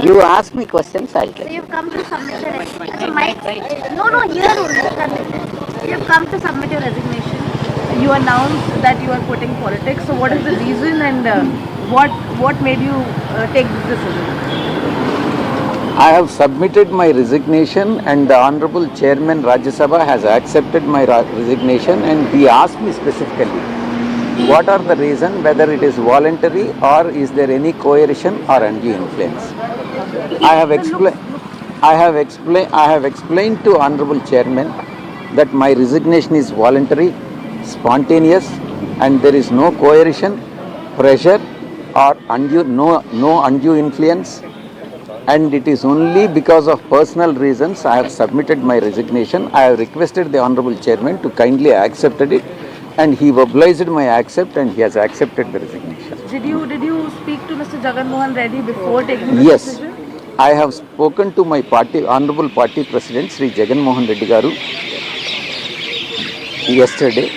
You ask me questions, I'll tell you. you've come to submit your resignation. No, no, here only. You've come to submit your resignation. you announced that you are quitting politics. So what is the reason and uh, what what made you uh, take this decision? I have submitted my resignation and the Honorable Chairman Rajya Sabha has accepted my ra- resignation and he asked me specifically what are the reason whether it is voluntary or is there any coercion or undue influence. I have explained I have explained I have explained to Honorable Chairman that my resignation is voluntary, spontaneous and there is no coercion, pressure or undue no no undue influence and it is only because of personal reasons I have submitted my resignation. I have requested the Honorable Chairman to kindly accepted it and he obliged my accept and he has accepted the resignation. Did you did you speak to Mr. Jagan Mohan Reddy before taking this Yes, decision? I have spoken to my party, Honorable Party President Sri Jagan Mohan Reddy Garu yesterday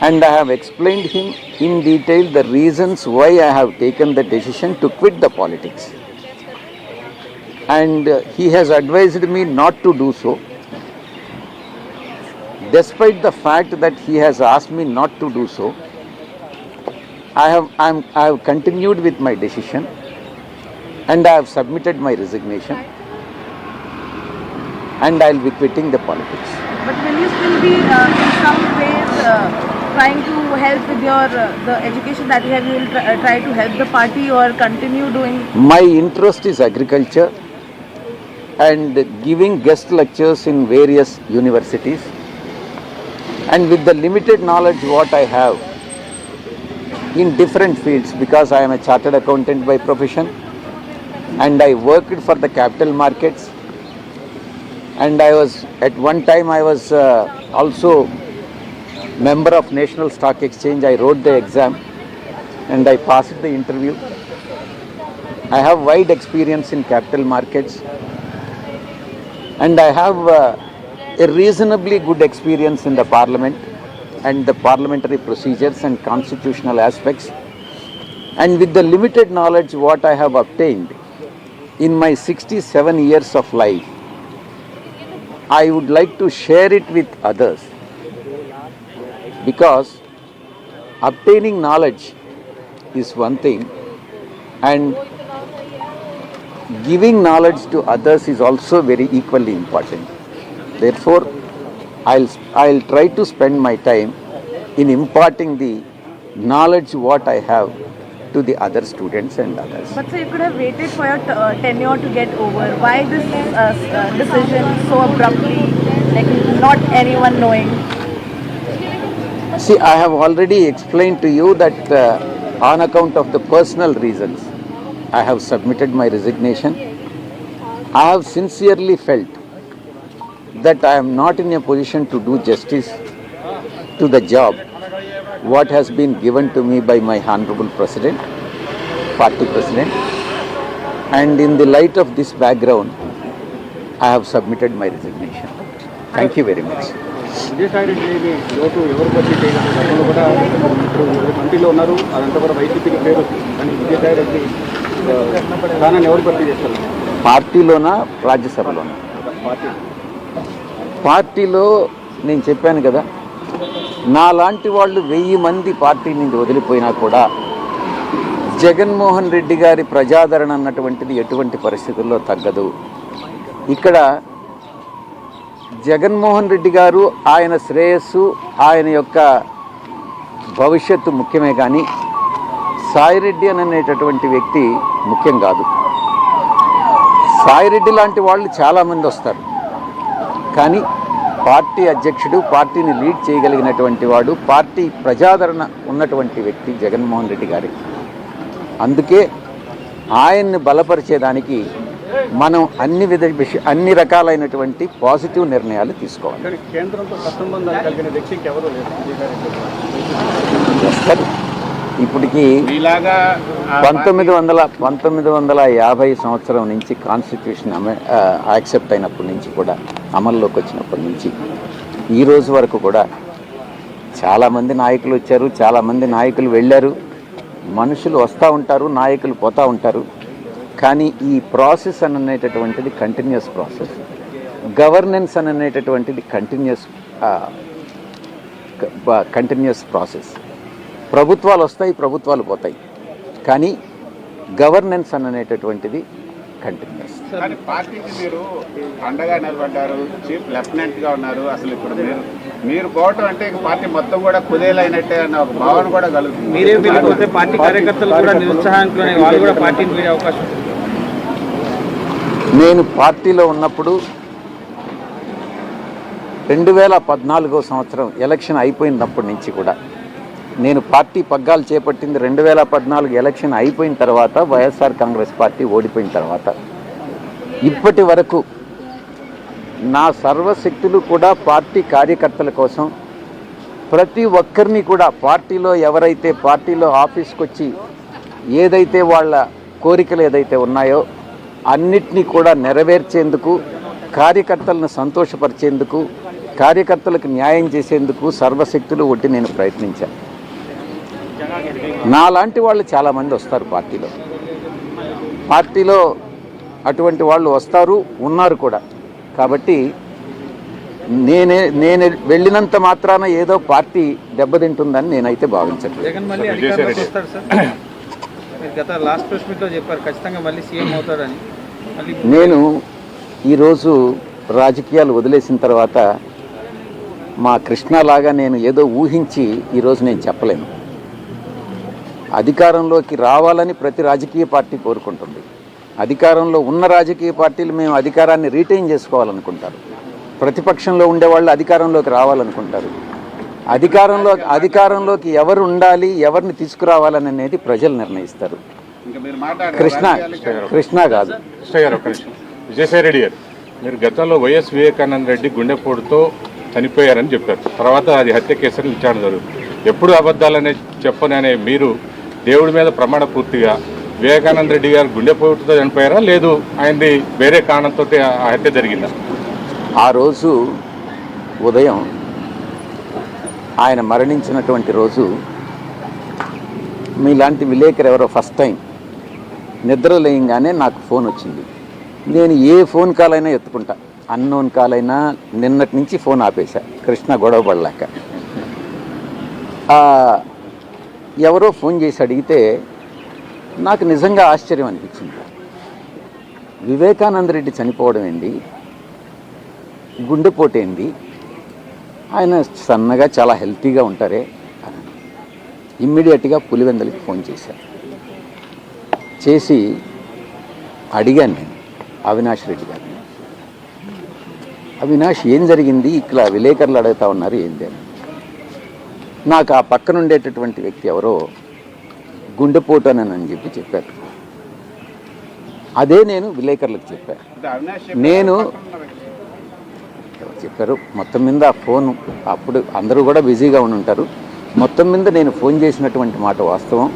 and I have explained him in detail the reasons why I have taken the decision to quit the politics. And he has advised me not to do so. Despite the fact that he has asked me not to do so, I have, I'm, I have continued with my decision and I have submitted my resignation and I'll be quitting the politics. But will you still be uh, in some ways uh, trying to help with your uh, the education that you have? You will try, uh, try to help the party or continue doing My interest is agriculture and giving guest lectures in various universities. And with the limited knowledge what I have in different fields, because I am a chartered accountant by profession and I worked for the capital markets and I was at one time I was uh, also member of National Stock Exchange. I wrote the exam and I passed the interview. I have wide experience in capital markets and I have uh, a reasonably good experience in the parliament and the parliamentary procedures and constitutional aspects. And with the limited knowledge what I have obtained in my 67 years of life, I would like to share it with others because obtaining knowledge is one thing and giving knowledge to others is also very equally important. Therefore, I'll, I'll try to spend my time in imparting the knowledge what I have to the other students and others. But so you could have waited for your uh, tenure to get over. Why this uh, uh, decision so abruptly, like not anyone knowing? See, I have already explained to you that uh, on account of the personal reasons, I have submitted my resignation. I have sincerely felt that I am not in a position to do justice to the job what has been given to me by my honorable president, party president. And in the light of this background, I have submitted my resignation. Thank you very much. Vijayasai రెడ్డిని లోటు ఎవరు భర్తీ చేయగలరు గతంలో కూడా ఇప్పుడు మంత్రిలో ఉన్నారు అదంతా కూడా వైసీపీకి పేరు. కానీ విజయసాయి రెడ్డి ఆ, స్థానాన్ని ఎవరు భర్తీ చేస్తారు పార్టీలోనా రాజ్యసభలోనా పార్టీ పార్టీలో నేను చెప్పాను కదా నాలాంటి వాళ్ళు వెయ్యి మంది పార్టీ నుండి వదిలిపోయినా కూడా జగన్మోహన్ రెడ్డి గారి ప్రజాదరణ అన్నటువంటిది ఎటువంటి పరిస్థితుల్లో తగ్గదు. ఇక్కడ జగన్మోహన్ రెడ్డి గారు ఆయన శ్రేయస్సు ఆయన యొక్క భవిష్యత్తు ముఖ్యమే కానీ సాయిరెడ్డి అని అనేటటువంటి వ్యక్తి ముఖ్యం కాదు. సాయిరెడ్డి లాంటి వాళ్ళు చాలామంది వస్తారు. కానీ పార్టీ అధ్యక్షుడు పార్టీని లీడ్ చేయగలిగినటువంటి వాడు పార్టీ ప్రజాదరణ ఉన్నటువంటి వ్యక్తి జగన్మోహన్ రెడ్డి గారి. అందుకే ఆయన్ని బలపరిచేదానికి మనం అన్ని విధ విష- అన్ని రకాలైనటువంటి పాజిటివ్ నిర్ణయాలు తీసుకోవాలి. కేంద్రంతో ఇప్పటికి పంతొమ్మిది వందల పంతొమ్మిది వందల యాభై సంవత్సరం నుంచి కాన్స్టిట్యూషన్ అమె యాక్సెప్ట్ అయినప్పటి నుంచి కూడా అమల్లోకి వచ్చినప్పటి నుంచి ఈ రోజు వరకు కూడా చాలామంది నాయకులు వచ్చారు చాలామంది నాయకులు వెళ్ళారు. మనుషులు వస్తూ ఉంటారు నాయకులు పోతూ ఉంటారు. కానీ ఈ ప్రాసెస్ అని అనేటటువంటిది కంటిన్యూస్ ప్రాసెస్. గవర్నెన్స్ అని అనేటటువంటిది కంటిన్యూస్ కంటిన్యూస్ ప్రాసెస్. ప్రభుత్వాలు వస్తాయి ప్రభుత్వాలు పోతాయి. కానీ గవర్నెన్స్ అని అనేటటువంటిది కంటిన్యూస్ కానీ పార్టీకి మీరు అండగా నిలబడ్డారు చీఫ్ లెఫ్టినెంట్గా ఉన్నారు అసలు ఇప్పుడు మీరు మీరు పోవటం అంటే ఇక పార్టీ మొత్తం కూడా కుదేలైనట్టే అన్న ఒక భావన కూడా కలుగుతుంది. మీరే వెళ్ళిపోతే పార్టీ కార్యకర్తలు కూడా నిరుత్సాహానికి వాళ్ళు కూడా పార్టీని వీడే అవకాశం. నేను పార్టీలో ఉన్నప్పుడు రెండు వేల పద్నాలుగో సంవత్సరం ఎలక్షన్ అయిపోయినప్పటి నుంచి కూడా నేను పార్టీ పగ్గాలు చేపట్టింది రెండు వేల పద్నాలుగు ఎలక్షన్ అయిపోయిన తర్వాత వైఎస్ఆర్ కాంగ్రెస్ పార్టీ ఓడిపోయిన తర్వాత. ఇప్పటి వరకు నా సర్వశక్తులు కూడా పార్టీ కార్యకర్తల కోసం ప్రతి ఒక్కరిని కూడా పార్టీలో ఎవరైతే పార్టీలో ఆఫీస్కి వచ్చి ఏదైతే వాళ్ళ కోరికలు ఏదైతే ఉన్నాయో అన్నిటినీ కూడా నెరవేర్చేందుకు కార్యకర్తలను సంతోషపరిచేందుకు కార్యకర్తలకు న్యాయం చేసేందుకు సర్వశక్తులు ఒట్టి నేను ప్రయత్నించాను. నాలాంటి వాళ్ళు చాలామంది వస్తారు పార్టీలో. పార్టీలో అటువంటి వాళ్ళు వస్తారు ఉన్నారు కూడా. కాబట్టి నేనే నేను వెళ్ళినంత మాత్రాన ఏదో పార్టీ దెబ్బతింటుందని నేనైతే భావించట్లేదు. నేను ఈరోజు రాజకీయాలు వదిలేసిన తర్వాత మా కృష్ణలాగా నేను ఏదో ఊహించి ఈరోజు నేను చెప్పలేను. అధికారంలోకి రావాలని ప్రతి రాజకీయ పార్టీ కోరుకుంటుంది. అధికారంలో ఉన్న రాజకీయ పార్టీలు మేము అధికారాన్ని రీటైన్ చేసుకోవాలనుకుంటారు. ప్రతిపక్షంలో ఉండేవాళ్ళు అధికారంలోకి రావాలనుకుంటారు. అధికారంలో అధికారంలోకి ఎవరు ఉండాలి ఎవరిని తీసుకురావాలని అనేది ప్రజలు నిర్ణయిస్తారు. ఇంకా మీరు మాట్లాడారు? కృష్ణ కృష్ణ కాదు. కృష్ణ గారు ఒక నిమిషం. విజయసాయి రెడ్డి గారు మీరు గతంలో వైఎస్ వివేకానంద రెడ్డి గుండెపోటుతో చనిపోయారని చెప్పారు. తర్వాత అది హత్య కేసుని విచారణ జరుగుతుంది. ఎప్పుడు అబద్ధాలనే చెప్పననే మీరు దేవుడి మీద ప్రమాణ పూర్తిగా వివేకానంద రెడ్డి గారు గుండెపోటుతో చనిపోయారా? లేదు ఆయనది వేరే కారణంతో ఆ హత్య జరిగిందా? ఆ రోజు ఉదయం ఆయన మరణించినటువంటి రోజు మీలాంటి విలేకరు ఎవరో ఫస్ట్ టైం నిద్ర లేయంగానే నాకు ఫోన్ వచ్చింది. నేను ఏ ఫోన్ కాల్ అయినా ఎత్తుకుంటా. అన్నోన్ కాల్ అయినా నిన్నటి నుంచి ఫోన్ ఆపేశా. కృష్ణ గొడవ పడలేక. ఎవరో ఫోన్ చేసి అడిగితే నాకు నిజంగా ఆశ్చర్యం అనిపించింది. వివేకానంద రెడ్డి చనిపోవడం ఏంటి గుండెపోటు ఏంది? ఆయన సన్నగా చాలా హెల్తీగా ఉంటారే అని ఇమ్మీడియట్గా పులివెందలకి ఫోన్ చేశాను చేసి అడిగాను నేను అవినాష్ రెడ్డి గారిని. అవినాష్ ఏం జరిగింది? ఇక్కడ విలేకరులు అడుగుతా ఉన్నారు ఏంది? అని. నాకు ఆ పక్కన ఉండేటటువంటి వ్యక్తి ఎవరో గుండెపోటు అని అని చెప్పి చెప్పారు. అదే నేను విలేకరులకు చెప్పాను నేను చెప్పారు? మొత్తం మీద ఆ ఫోన్ అప్పుడు అందరూ కూడా బిజీగా ఉండి ఉంటారు మొత్తం మీద నేను ఫోన్ చేసినటువంటి మాట వాస్తవం.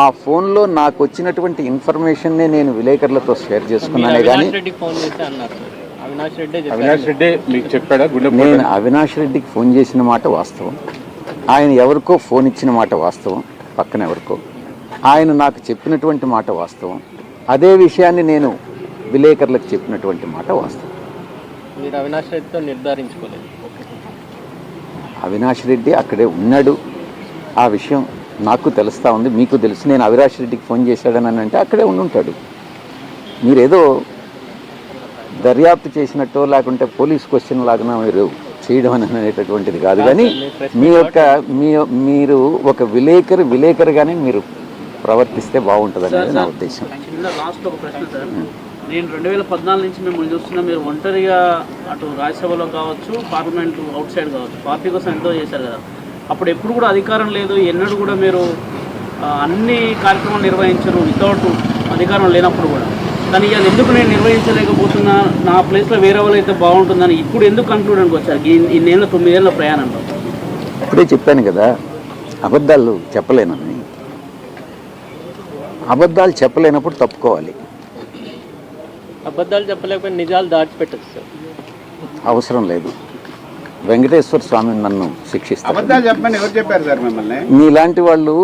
ఆ ఫోన్లో నాకు వచ్చినటువంటి ఇన్ఫర్మేషన్నే నేను విలేకరులతో షేర్ చేసుకున్నానే కానీ అవినాష్ రెడ్డి ఫోన్ చేసి అన్నారు సార్. అవినాష్ రెడ్డే చెప్పారు. అవినాష్ రెడ్డి మీకు చెప్పాడా? గుండెపోటు. నేను అవినాష్ రెడ్డికి ఫోన్ చేసిన మాట వాస్తవం. ఆయన ఎవరికో ఫోన్ ఇచ్చిన మాట వాస్తవం పక్కన ఎవరికో. ఆయన నాకు చెప్పినటువంటి మాట వాస్తవం. అదే విషయాన్ని నేను విలేకరులకు చెప్పినటువంటి మాట వాస్తవం. మీరు అవినాష్ రెడ్డితో నిర్ధారించుకోలేదు. అవినాష్ రెడ్డి అక్కడే ఉన్నాడు. ఆ విషయం నాకు తెలుస్తూ ఉంది. మీకు తెలుసు నేను అవినాష్ రెడ్డికి ఫోన్ చేశాడని అంటే అక్కడే ఉండి ఉంటాడు మీరేదో దర్యాప్తు చేసినట్టో లేకుంటే పోలీస్ క్వశ్చన్ లాగా మీరు చేయడం అని అనేటటువంటిది కాదు. కానీ మీ యొక్క మీ మీరు ఒక విలేకరు విలేకరుగానే మీరు ప్రవర్తిస్తే బాగుంటుంది అనేది నా ఉద్దేశం. లాస్ట్ ఒక ప్రశ్న సార్. నేను రెండు వేల పద్నాలుగు నుంచి మిమ్మల్ని చూస్తున్నా మీరు ఒంటరిగా అటు రాజ్యసభలో కావచ్చు పార్లమెంట్ అవుట్ సైడ్ కావచ్చు పార్టీ కోసం ఎంతో చేశారు కదా. అప్పుడు ఎప్పుడు కూడా అధికారం లేదు ఎన్నడూ కూడా మీరు అన్ని కార్యక్రమాలు నిర్వహించరు వితౌట్ అధికారం లేనప్పుడు కూడా. కానీ ఇవాళ ఎందుకు నేను నిర్వహించలేకపోతున్నా? నా ప్లేస్లో వేరే వాళ్ళు అయితే బాగుంటుందని ఇప్పుడు ఎందుకు కన్క్లూడెన్కి వచ్చారు? ఈ- ఇన్నేళ్ళ తొమ్మిదేళ్ళ ప్రయాణంలో. ఇప్పుడే చెప్పాను కదా అబద్ధాలు చెప్పలేనని. అబద్ధాలు చెప్పలేనప్పుడు తప్పుకోవాలి. అబద్ధాలు చెప్పలేకపోతే నిజాలు దాచిపెట్టచ్చు సార్. అవసరం లేదు. వెంకటేశ్వర స్వామి నన్ను శిక్షిస్తారు. అబద్ధాలు చెప్పమని ఎవరు చెప్పారు సార్ మిమ్మల్ని? మీలాంటి వాళ్ళు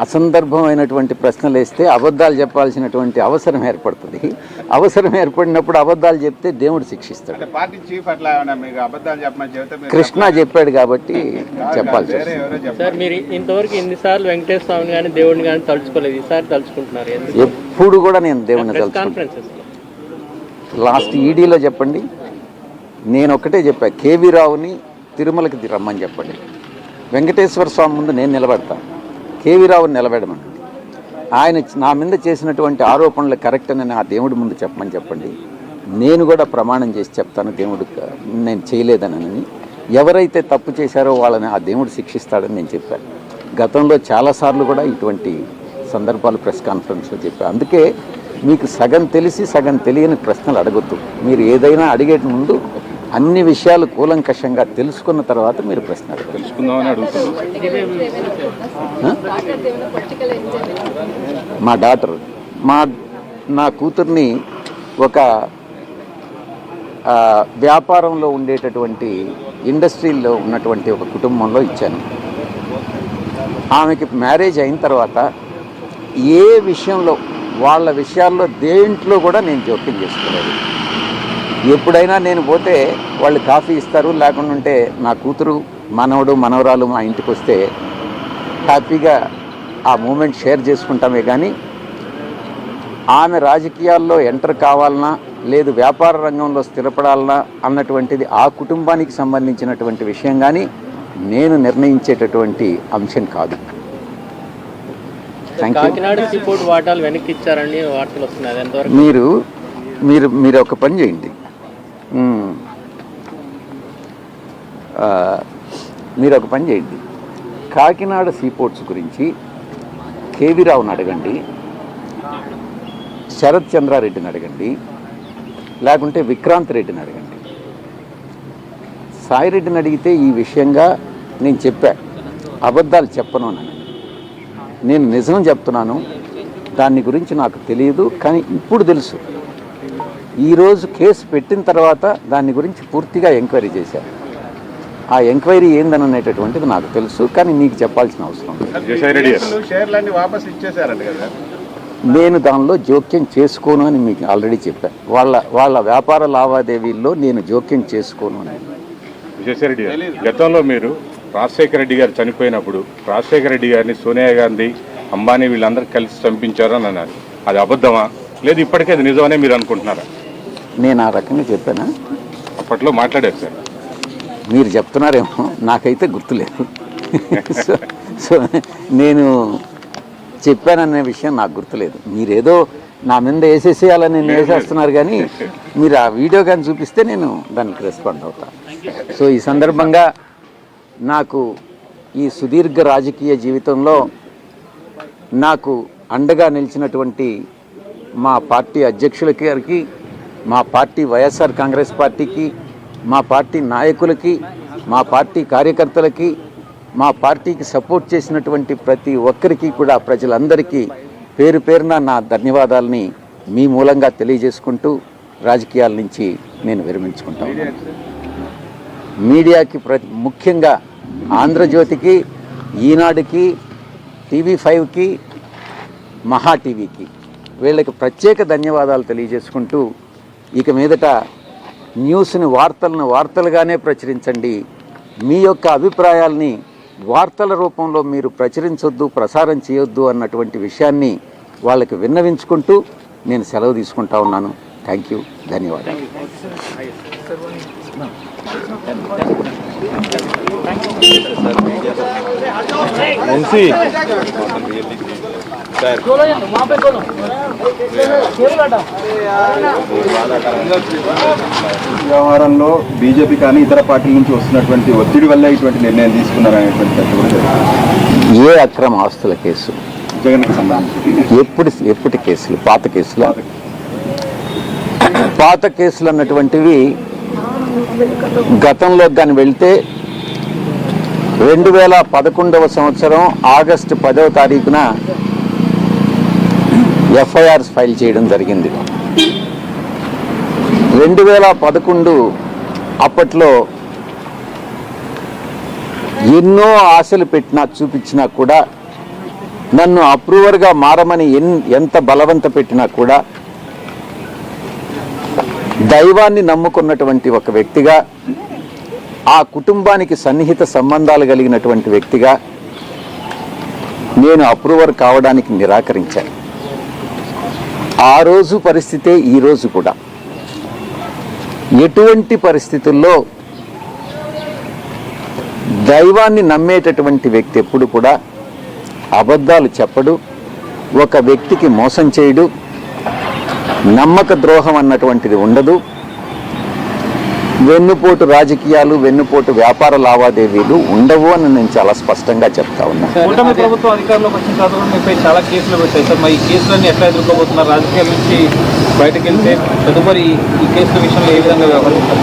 అసందర్భమైనటువంటి ప్రశ్నలు వేస్తే అబద్ధాలు చెప్పాల్సినటువంటి అవసరం ఏర్పడుతుంది. అవసరం ఏర్పడినప్పుడు అబద్ధాలు చెప్తే దేవుడు శిక్షిస్తాడు. అంటే పార్టీ చీఫ్ అట్లా ఏమన్నా మీకు అబద్ధాలు చెప్పమని చెబితే మీరు కృష్ణ చెప్పాడు కాబట్టి చెప్పాల్సి మీరు ఇంతవరకు ఎన్నిసార్లు వెంకటేశ్వర స్వామిని కానీ దేవుడిని కానీ తలుచుకోలేదు. ఈసారి తలుచుకుంటున్నారు. ఎందుకు? ఎప్పుడు కూడా నేను ప్రెస్ తలుచుకుంటాను లాస్ట్ ఈడీలో చెప్పండి. నేను ఒక్కటే చెప్పా కేవీ రావుని తిరుమలకి రమ్మని చెప్పండి. వెంకటేశ్వర స్వామి ముందు నేను నిలబెడతాను కేవీ రావుని నిలబెడమని ఆయన నా మీద చేసినటువంటి ఆరోపణలు కరెక్ట్ అని ఆ దేవుడి ముందు చెప్పమని చెప్పండి. నేను కూడా ప్రమాణం చేసి చెప్తాను దేవుడు నేను చేయలేదనని. ఎవరైతే తప్పు చేశారో వాళ్ళని ఆ దేవుడు శిక్షిస్తాడని నేను చెప్పాను గతంలో చాలాసార్లు కూడా ఇటువంటి సందర్భాలు ప్రెస్ కాన్ఫరెన్స్లో చెప్పాను అందుకే మీకు సగం తెలిసి సగం తెలియని ప్రశ్నలు అడగొద్దు. మీరు ఏదైనా అడిగే ముందు అన్ని విషయాలు కూలంకషంగా తెలుసుకున్న తర్వాత మీరు ప్రశ్న మా డాటర్ మా నా కూతుర్ని ఒక ఆ, వ్యాపారంలో ఉండేటటువంటి ఇండస్ట్రీలో ఉన్నటువంటి ఒక కుటుంబంలో ఇచ్చాను. ఆమెకి మ్యారేజ్ అయిన తర్వాత ఏ విషయంలో వాళ్ళ విషయాల్లో దేంట్లో కూడా నేను జోక్యం చేసుకోలేదు ఎప్పుడైనా నేను పోతే వాళ్ళు కాఫీ ఇస్తారు లేకుండా ఉంటే నా కూతురు మనవడు మనవరాలు మా ఇంటికి వస్తే హ్యాపీగా ఆ మూమెంట్ షేర్ చేసుకుంటామే కానీ ఆమె రాజకీయాల్లో ఎంటర్ కావాలన్నా లేదు వ్యాపార రంగంలో స్థిరపడాలన్నా అన్నటువంటిది ఆ కుటుంబానికి సంబంధించినటువంటి విషయం కానీ నేను నిర్ణయించేటటువంటి అంశం కాదు. మీరు మీరు మీరు ఒక పని చేయండి. మీరు ఒక పని చేయండి. కాకినాడ సీపోర్ట్స్ గురించి కేవీరావుని అడగండి. శరత్ చంద్రారెడ్డిని అడగండి. లేకుంటే విక్రాంత్ రెడ్డిని అడగండి. సాయిరెడ్డిని అడిగితే ఈ విషయంగా నేను చెప్పా. అబద్ధాలు చెప్పను అని. నేను నిజం చెప్తున్నాను. దాని గురించి నాకు తెలియదు కానీ ఇప్పుడు తెలుసు. ఈరోజు కేసు పెట్టిన తర్వాత దాని గురించి పూర్తిగా ఎంక్వైరీ చేశారు. ఆ ఎంక్వైరీ ఏందననేటటువంటిది నాకు తెలుసు కానీ నీకు చెప్పాల్సిన అవసరం నేను దానిలో జోక్యం చేసుకోను అని మీకు ఆల్రెడీ చెప్పాను వాళ్ళ వాళ్ళ వ్యాపార లావాదేవీల్లో నేను జోక్యం చేసుకోను అని. విజయసాయి రెడ్డి గారు గతంలో మీరు రాజశేఖర రెడ్డి గారు చనిపోయినప్పుడు రాజశేఖర రెడ్డి గారిని సోనియా గాంధీ అంబానీ వీళ్ళందరూ కలిసి చంపించారు అని అన్నారు. అది అబద్ధమా? లేదు ఇప్పటికే అది నిజమనే మీరు అనుకుంటున్నారా? నేను ఆ రకంగా చెప్పానా? అప్పట్లో మాట్లాడారు సార్. మీరు చెప్తున్నారేమో నాకైతే గుర్తులేదు. సో సో నేను చెప్పాననే విషయం నాకు గుర్తులేదు. మీరేదో నా మీద వేసేసేయాలని నేను వేసేస్తున్నారు కానీ మీరు ఆ వీడియో కానీ చూపిస్తే నేను దానికి రెస్పాండ్ అవుతాను సో ఈ సందర్భంగా నాకు ఈ సుదీర్ఘ రాజకీయ జీవితంలో నాకు అండగా నిలిచినటువంటి మా పార్టీ అధ్యక్షుల గారికి మా పార్టీ వైఎస్ఆర్ కాంగ్రెస్ పార్టీకి మా పార్టీ నాయకులకి మా పార్టీ కార్యకర్తలకి మా పార్టీకి సపోర్ట్ చేసినటువంటి ప్రతి ఒక్కరికి కూడా ప్రజలందరికీ పేరు పేరున నా ధన్యవాదాలని మీ మూలంగా తెలియజేసుకుంటూ రాజకీయాల నుంచి నేను విరమించుకుంటాను మీడియాకి ప్రతి ముఖ్యంగా ఆంధ్రజ్యోతికి ఈనాడుకి టీవీ ఫైవ్కి మహా టీవీకి వీళ్ళకి ప్రత్యేక ధన్యవాదాలు తెలియజేసుకుంటూ ఇక మీదట న్యూస్ని వార్తలను వార్తలుగానే ప్రచురించండి. మీ యొక్క అభిప్రాయాల్ని వార్తల రూపంలో మీరు ప్రచురించొద్దు ప్రసారం చేయొద్దు అన్నటువంటి విషయాన్ని వాళ్ళకి విన్నవించుకుంటూ నేను సెలవు తీసుకుంటా ఉన్నాను. Thank you. ధన్యవాదాలు. వ్యవహారంలో బీజేపీ కానీ ఇతర పార్టీల నుంచి వస్తున్నటువంటి ఒత్తిడి వల్ల ఇటువంటి నిర్ణయం తీసుకున్నారనేటువంటి. ఏ అక్రమ ఆస్తుల కేసు? జగన్కి సంబంధించి ఎప్పుడు ఎప్పటి కేసులు? పాత కేసులు? పాత కేసులు. అన్నటువంటివి గతంలో కానీ వెళ్తే రెండు వేల పదకొండవ సంవత్సరం ఆగస్టు పదవ తారీఖున ఎఫ్ఐఆర్స్ ఫైల్ చేయడం జరిగింది. రెండు వేల పదకొండు అప్పట్లో ఎన్నో ఆశలు పెట్టినా చూపించినా కూడా నన్ను అప్రూవర్గా మారమని ఎంత బలవంత పెట్టినా కూడా దైవాన్ని నమ్ముకున్నటువంటి ఒక వ్యక్తిగా ఆ కుటుంబానికి సన్నిహిత సంబంధాలు కలిగినటువంటి వ్యక్తిగా నేను అప్రూవర్ కావడానికి నిరాకరించాను. ఆ రోజు పరిస్థితే ఈ రోజు కూడా. ఎటువంటి పరిస్థితుల్లో దైవాన్ని నమ్మేటటువంటి వ్యక్తి ఎప్పుడు కూడా అబద్ధాలు చెప్పడు ఒక వ్యక్తికి మోసం చేయడు నమ్మక ద్రోహం అన్నటువంటిది ఉండదు. వెన్నుపోటు రాజకీయాలు వెన్నుపోటు వ్యాపార లావాదేవీలు ఉండవు అని నేను చాలా స్పష్టంగా చెప్తా ఉన్నా. కూటమి ప్రభుత్వం అధికారంలోకి వచ్చిన తర్వాత కూడా మీపై చాలా కేసులు వచ్చాయి. సార్ మరి ఈ కేసులన్నీ ఎట్లా ఎదుర్కోబోతున్నారు? రాజకీయాల నుంచి బయటకు వెళ్తే తదుపరి ఈ కేసుల విషయంలో ఏ విధంగా వ్యవహరిస్తారు?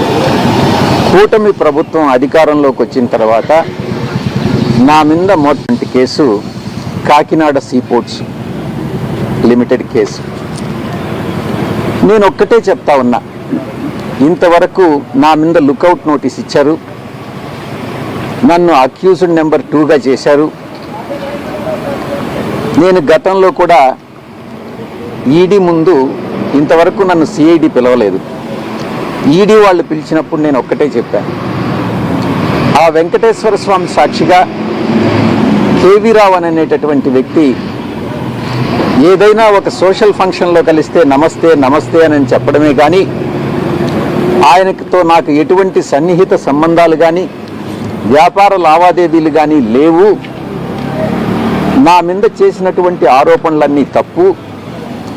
కూటమి ప్రభుత్వం అధికారంలోకి వచ్చిన తర్వాత నా మీద మొదటి case Kakinada seaports limited case. నేను ఒక్కటే చెప్తా ఉన్నా. ఇంతవరకు నా మీద లుకౌట్ నోటీస్ ఇచ్చారు. నన్ను అక్యూజ్డ్ నెంబర్ టూగా చేశారు. నేను గతంలో కూడా ఈడీ ముందు ఇంతవరకు నన్ను సిఐడి పిలవలేదు. ఈడీ వాళ్ళు పిలిచినప్పుడు నేను ఒక్కటే చెప్పాను. ఆ వెంకటేశ్వర స్వామి సాక్షిగా కేవీ రావు అనేటటువంటి వ్యక్తి ఏదైనా ఒక సోషల్ ఫంక్షన్లో కలిస్తే నమస్తే నమస్తే అని చెప్పడమే కానీ ఆయనతో నాకు ఎటువంటి సన్నిహిత సంబంధాలు కానీ వ్యాపార లావాదేవీలు కానీ లేవు. నా మీద చేసినటువంటి ఆరోపణలన్నీ తప్పు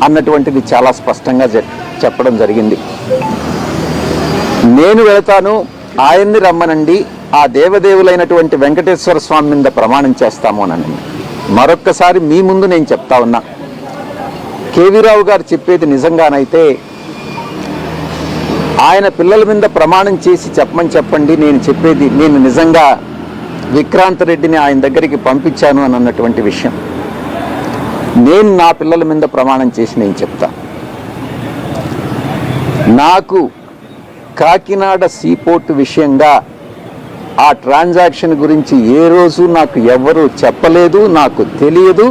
అన్నటువంటిది చాలా స్పష్టంగా చెప్పడం జరిగింది. నేను వెళతాను ఆయన్ని రమ్మనండి ఆ దేవదేవులైనటువంటి వెంకటేశ్వర స్వామి మీద ప్రమాణం చేస్తాము అనండి. మరొక్కసారి మీ ముందు నేను చెప్తా ఉన్నా. కేవీరావు గారు చెప్పేది నిజంగానైతే ఆయన పిల్లల మీద ప్రమాణం చేసి చెప్పమని చెప్పండి నేను చెప్పేది నేను నిజంగా విక్రాంత్ రెడ్డిని ఆయన దగ్గరికి పంపించాను అని అన్నటువంటి విషయం. నేను నా పిల్లల మీద ప్రమాణం చేసి నేను చెప్తా. నాకు కాకినాడ సీపోర్ట్ విషయంగా ఆ ట్రాన్సాక్షన్ గురించి ఏ రోజు నాకు ఎవరు చెప్పలేదు నాకు తెలియదు.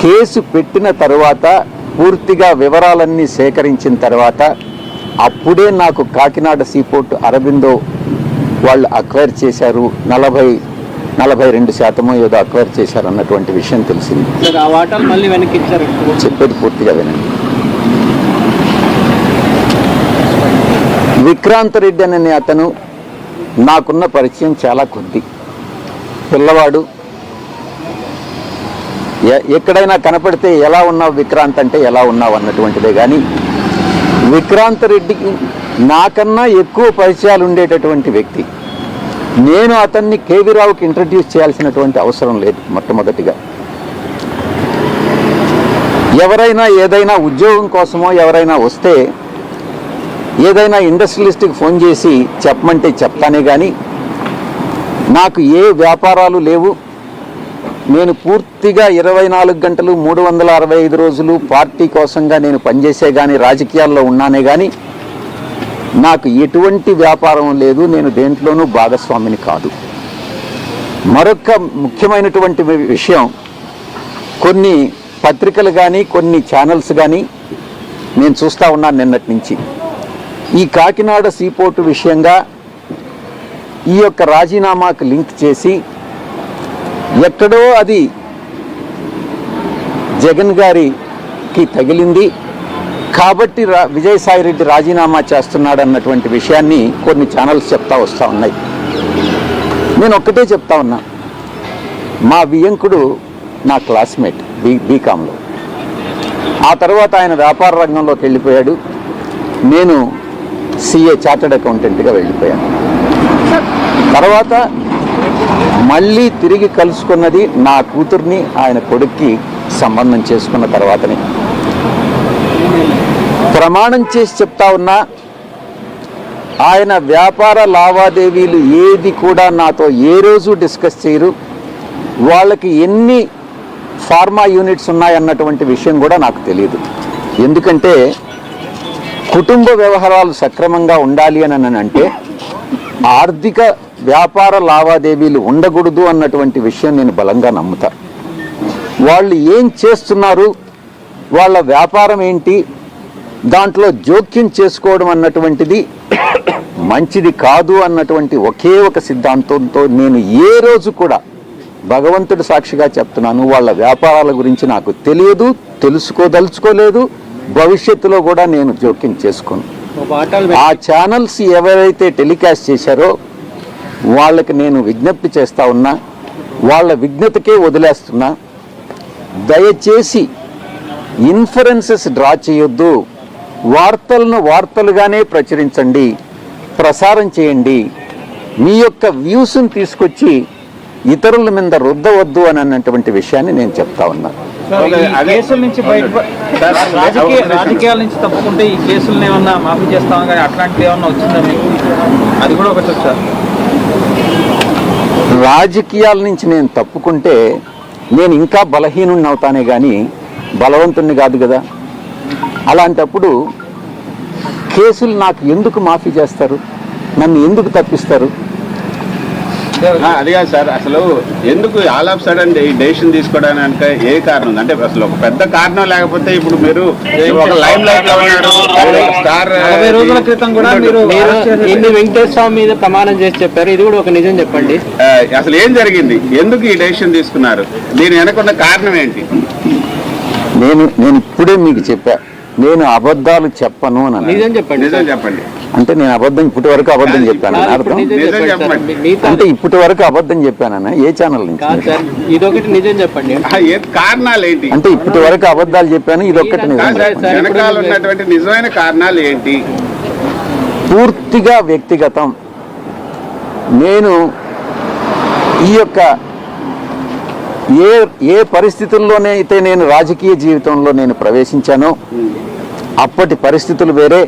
కేసు పెట్టిన తర్వాత పూర్తిగా వివరాలన్నీ సేకరించిన తర్వాత అప్పుడే నాకు కాకినాడ సీపోర్ట్ అరబిందో వాళ్ళు అక్వైర్ చేశారు. నలభై నలభై రెండు శాతమో ఏదో అక్వైర్ చేశారు అన్నటువంటి విషయం తెలిసింది. చెప్పేది పూర్తిగా వినండి. విక్రాంత్ రెడ్డి అనే అతను నాకున్న పరిచయం చాలా కొద్ది. పిల్లవాడు. ఎక్కడైనా కనపడితే ఎలా ఉన్నావు విక్రాంత్ అంటే ఎలా ఉన్నావు అన్నటువంటిదే కానీ విక్రాంత్ రెడ్డికి నాకన్నా ఎక్కువ పరిచయాలు ఉండేటటువంటి వ్యక్తి. నేను అతన్ని కేవీరావుకి ఇంట్రడ్యూస్ చేయాల్సినటువంటి అవసరం లేదు మొట్టమొదటిగా. ఎవరైనా ఏదైనా ఉద్యోగం కోసమో ఎవరైనా వస్తే ఏదైనా ఇండస్ట్రియలిస్ట్కి ఫోన్ చేసి చెప్పమంటే చెప్తానే కానీ నాకు ఏ వ్యాపారాలు లేవు నేను పూర్తిగా ఇరవై నాలుగు గంటలు మూడు వందల అరవై ఐదు రోజులు పార్టీ కోసంగా నేను పనిచేసే కానీ రాజకీయాల్లో ఉన్నానే కానీ నాకు ఎటువంటి వ్యాపారం లేదు నేను దేంట్లోనూ భాగస్వామిని కాదు. మరొక ముఖ్యమైనటువంటి విషయం కొన్ని పత్రికలు కానీ కొన్ని ఛానల్స్ కానీ నేను చూస్తూ ఉన్నాను నిన్నటి నుంచి. ఈ కాకినాడ సీపోర్టు విషయంగా ఈ యొక్క రాజీనామాకు లింక్ చేసి ఎక్కడో అది జగన్ గారికి తగిలింది. కాబట్టి రా విజయసాయిరెడ్డి రాజీనామా చేస్తున్నాడు అన్నటువంటి విషయాన్ని కొన్ని ఛానల్స్ చెప్తా వస్తూ ఉన్నాయి. నేను ఒక్కటే చెప్తా ఉన్నా. మా వియంకుడు నా క్లాస్మేట్ బీ బీకామ్లో ఆ తర్వాత ఆయన వ్యాపార రంగంలోకి వెళ్ళిపోయాడు. నేను సిఏ చార్టెడ్ అకౌంటెంట్గా వెళ్ళిపోయాను. తర్వాత మళ్ళీ తిరిగి కలుసుకున్నది నా కూతుర్ని ఆయన కొడుక్కి సంబంధం చేసుకున్న తర్వాతనే. ప్రమాణం చేసి చెప్తా ఉన్నా ఆయన వ్యాపార లావాదేవీలు ఏది కూడా నాతో ఏ రోజు డిస్కస్ చేయరు. వాళ్ళకి ఎన్ని ఫార్మా యూనిట్స్ ఉన్నాయన్నటువంటి విషయం కూడా నాకు తెలియదు ఎందుకంటే కుటుంబ వ్యవహారాలు సక్రమంగా ఉండాలి అని అంటే ఆర్థిక వ్యాపార లావాదేవీలు ఉండకూడదు అన్నటువంటి విషయం నేను బలంగా నమ్ముతా. వాళ్ళు ఏం చేస్తున్నారు? వాళ్ళ వ్యాపారం ఏంటి? దాంట్లో జోక్యం చేసుకోవడం అన్నటువంటిది మంచిది కాదు అన్నటువంటి ఒకే ఒక సిద్ధాంతంతో నేను ఏ రోజు కూడా భగవంతుడి సాక్షిగా చెప్తున్నాను వాళ్ళ వ్యాపారాల గురించి నాకు తెలియదు తెలుసుకోదలుచుకోలేదు భవిష్యత్తులో కూడా నేను జోక్యం చేసుకోను. ఆ ఛానల్స్ ఎవరైతే టెలికాస్ట్ చేశారో వాళ్ళకి నేను విజ్ఞప్తి చేస్తా ఉన్నా వాళ్ళ విజ్ఞతకే వదిలేస్తున్నా దయచేసి ఇన్ఫరెన్సెస్ డ్రా చేయొద్దు వార్తలను వార్తలుగానే ప్రచురించండి ప్రసారం చేయండి మీ యొక్క వ్యూస్ని తీసుకొచ్చి ఇతరుల మీద రుద్దవద్దు అని అన్నటువంటి విషయాన్ని నేను చెప్తా ఉన్నా. రాజకీయాల నుంచి తప్పుకుంటే ఈ కేసులను ఏమన్నా మాఫీ చేస్తాం కానీ అట్లాంటివి ఏమన్నా వచ్చిందా మీకు? అది కూడా ఒకటి సార్. రాజకీయాల నుంచి నేను తప్పుకుంటే నేను ఇంకా బలహీనుణ్ణి అవుతానే కానీ బలవంతుణ్ణి కాదు కదా. అలాంటప్పుడు కేసులు నాకు ఎందుకు మాఫీ చేస్తారు? నన్ను ఎందుకు తప్పిస్తారు? అది కాదు సార్. అసలు ఎందుకు ఆల్ ఆఫ్ సడన్ ఈ డెసిషన్ తీసుకోవడానికి ఏ కారణం ఉంది? అంటే అసలు ఒక పెద్ద కారణం లేకపోతే ఇప్పుడు మీరు ఒక లైమ్ లైట్లో ఉన్నారు స్టార్ నలభై రోజుల క్రితం కూడా మీరు. ఇన్ని వెంకటేశ్వర స్వామి మీద ప్రమాణం చేసి చెప్పారు. ఇది కూడా ఒక నిజం చెప్పండి. ఆ, అసలు ఏం జరిగింది? ఎందుకు ఈ డెసిషన్ తీసుకున్నారు? దీని వెనకున్న కారణం ఏంటి? నేను నేను ఇప్పుడే మీకు చెప్పా. నేను అబద్ధాలు చెప్పను అని. నిజం చెప్పండి నిజం చెప్పండి. అంటే నేను అబద్ధం ఇప్పటి వరకు అబద్ధం చెప్పాను. అర్థం? అంటే ఇప్పటి వరకు అబద్ధం చెప్పానన్నా ఏ ఛానల్ నుంచి? ఇదొకటి నిజం చెప్పండి. కారణాలు ఏంటి? అంటే ఇప్పటి వరకు అబద్ధాలు చెప్పాను ఇది ఒక్కటి నిజం ఉన్నటువంటి నిజమైన కారణాలు ఏంటి? పూర్తిగా వ్యక్తిగతం. నేను ఈ యొక్క ఏ ఏ పరిస్థితుల్లోనే అయితే నేను రాజకీయ జీవితంలో నేను ప్రవేశించానో అప్పటి పరిస్థితులు వేరే.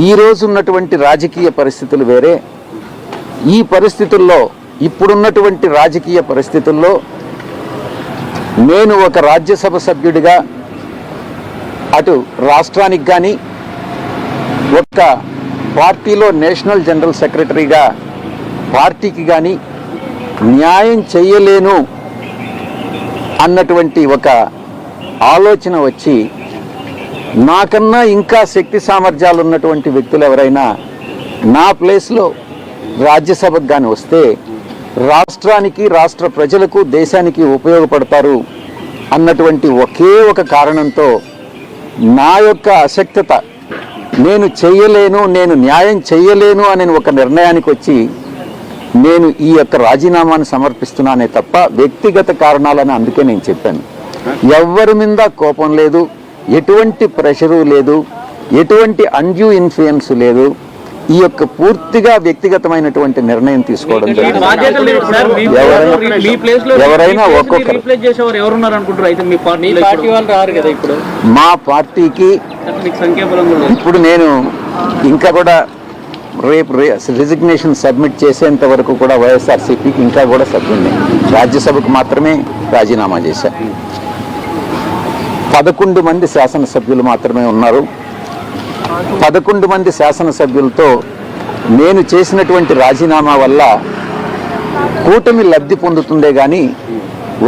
ఈ ఉన్నటువంటి రాజకీయ పరిస్థితులు వేరే. ఈ పరిస్థితుల్లో ఇప్పుడున్నటువంటి రాజకీయ పరిస్థితుల్లో నేను ఒక రాజ్యసభ సభ్యుడిగా అటు రాష్ట్రానికి కానీ ఒక పార్టీలో నేషనల్ జనరల్ సెక్రటరీగా పార్టీకి కానీ న్యాయం చేయలేను అన్నటువంటి ఒక ఆలోచన వచ్చి నాకన్నా ఇంకా శక్తి సామర్థ్యాలు ఉన్నటువంటి వ్యక్తులు ఎవరైనా నా ప్లేస్లో రాజ్యసభకు కానీ వస్తే రాష్ట్రానికి రాష్ట్ర ప్రజలకు దేశానికి ఉపయోగపడతారు అన్నటువంటి ఒకే ఒక కారణంతో నా యొక్క అశక్తత నేను చెయ్యలేను నేను న్యాయం చెయ్యలేను అనే ఒక నిర్ణయానికి వచ్చి నేను ఈ యొక్క రాజీనామాను సమర్పిస్తున్నానే తప్ప వ్యక్తిగత కారణాలని అందుకే నేను చెప్పాను. ఎవ్వరి మీద కోపం లేదు. ఎటువంటి ప్రెషరు లేదు ఎటువంటి అన్యూ ఇన్ఫ్లుయెన్స్ లేదు. ఈ యొక్క పూర్తిగా వ్యక్తిగతమైనటువంటి నిర్ణయం తీసుకోవడం ఎవరైనా- మీ ప్లేస్లో ఎవరైనా ఒక్కొక్కరు. రీప్లేస్ చేసేవారు ఎవరున్నారు అనుకుంటారు అయితే మీ మీ పార్టీలో పార్టీ ఇప్పుడు? వాళ్ళు రారు కదా ఇప్పుడు. మా పార్టీకి. ఇప్పుడు నేను ఇంకా కూడా రేపు రిజిగ్నేషన్ సబ్మిట్ చేసేంత వరకు కూడా వైఎస్ఆర్సీపీకి ఇంకా కూడా సభ్యుడిని. రాజ్యసభకు మాత్రమే రాజీనామా చేశాను పదకొండు మంది శాసనసభ్యులు మాత్రమే ఉన్నారు. పదకొండు మంది శాసనసభ్యులతో నేను చేసినటువంటి రాజీనామా వల్ల కూటమి లబ్ధి పొందుతుందే కానీ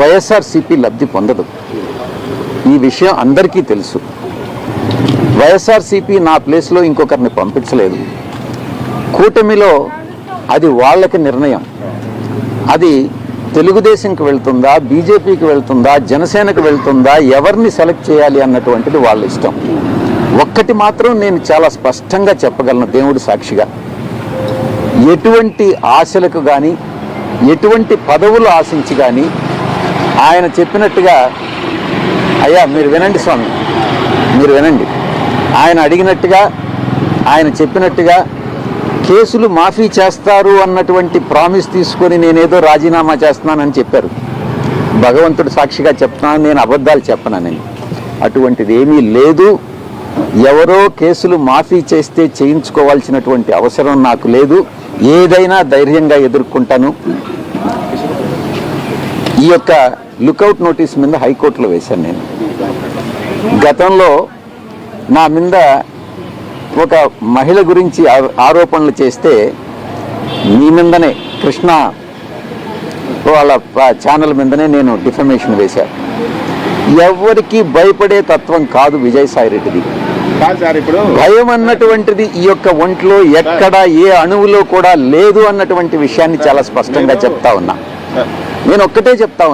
వైఎస్ఆర్సీపీ లబ్ధి పొందదు. ఈ విషయం అందరికీ తెలుసు. వైఎస్ఆర్సీపీ నా ప్లేస్లో ఇంకొకరిని పంపించలేదు. కూటమిలో అది వాళ్ళకి నిర్ణయం. అది తెలుగుదేశంకి వెళ్తుందా బీజేపీకి వెళ్తుందా జనసేనకు వెళ్తుందా ఎవరిని సెలెక్ట్ చేయాలి అన్నటువంటిది వాళ్ళ ఇష్టం. ఒక్కటి మాత్రం నేను చాలా స్పష్టంగా చెప్పగలను దేవుడి సాక్షిగా. ఎటువంటి ఆశలకు కానీ ఎటువంటి పదవులు ఆశించి కానీ ఆయన చెప్పినట్టుగా అయ్యా మీరు వినండి స్వామి మీరు వినండి. ఆయన అడిగినట్టుగా ఆయన చెప్పినట్టుగా కేసులు మాఫీ చేస్తారు అన్నటువంటి ప్రామిస్ తీసుకొని నేనేదో రాజీనామా చేస్తున్నానని చెప్పారు. భగవంతుడు సాక్షిగా చెప్తున్నాను నేను అబద్ధాలు చెప్పనని అటువంటిది ఏమీ లేదు. ఎవరో కేసులు మాఫీ చేస్తే చేయించుకోవాల్సినటువంటి అవసరం నాకు లేదు. ఏదైనా ధైర్యంగా ఎదుర్కొంటాను. ఈ యొక్క లుకౌట్ నోటీస్ మీద హైకోర్టులో వేశాను నేను. గతంలో నా మీద ఒక మహిళ గురించి ఆరోపణలు చేస్తే మీ మీదనే కృష్ణ వాళ్ళ ఛానల్ మీదనే నేను డిఫమేషన్ వేశాను ఎవరికి భయపడే తత్వం కాదు విజయసాయి రెడ్డిది. భయం అన్నటువంటిది ఈ యొక్క ఒంట్లో ఎక్కడ ఏ అణువులో కూడా లేదు అన్నటువంటి విషయాన్ని చాలా స్పష్టంగా చెప్తా ఉన్నా. నేను ఒక్కటే చెప్తా ఉన్నా.